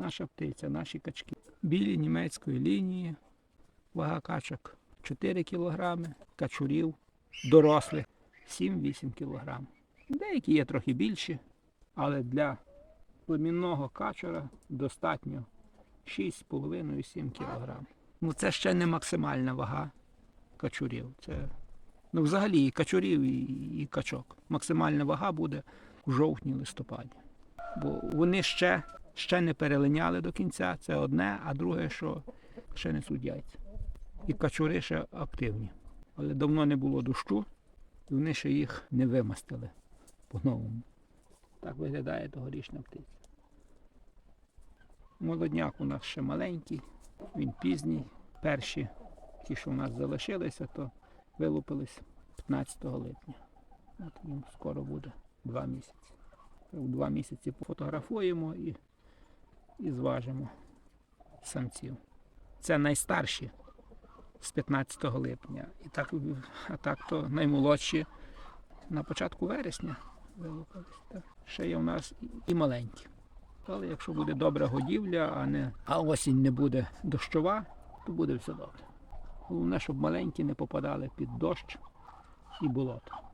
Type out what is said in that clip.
наша птиця, наші качки. Білі німецької лінії, вага качок 4 кг, качурів дорослих 7-8 кг. Деякі є трохи більші, але для племінного качура достатньо 6,5-7 кг. Ну це ще не максимальна вага качурів. Це ну, взагалі і качурів, і, і качок. Максимальна вага буде у жовтні-листопаді. Бо вони ще, ще не перелиняли до кінця, це одне, а друге, що ще несуть яйця. І качури ще активні. Але давно не було дощу, і вони ще їх не вимастили по-новому. Так виглядає тогорічна птиця. Молодняк у нас ще маленький, він пізній. Перші, ті, що в нас залишилися, то вилупились 15 липня. От їм скоро буде два місяці. В два місяці пофотографуємо і, і зважимо самців. Це найстарші з 15 липня. І так, а так то наймолодші на початку вересня вилупились. Ще є у нас і маленькі. Але якщо буде добра годівля, а, не, а осінь не буде дощова, то буде все добре. Головне, щоб маленькі не попадали під дощ і болото.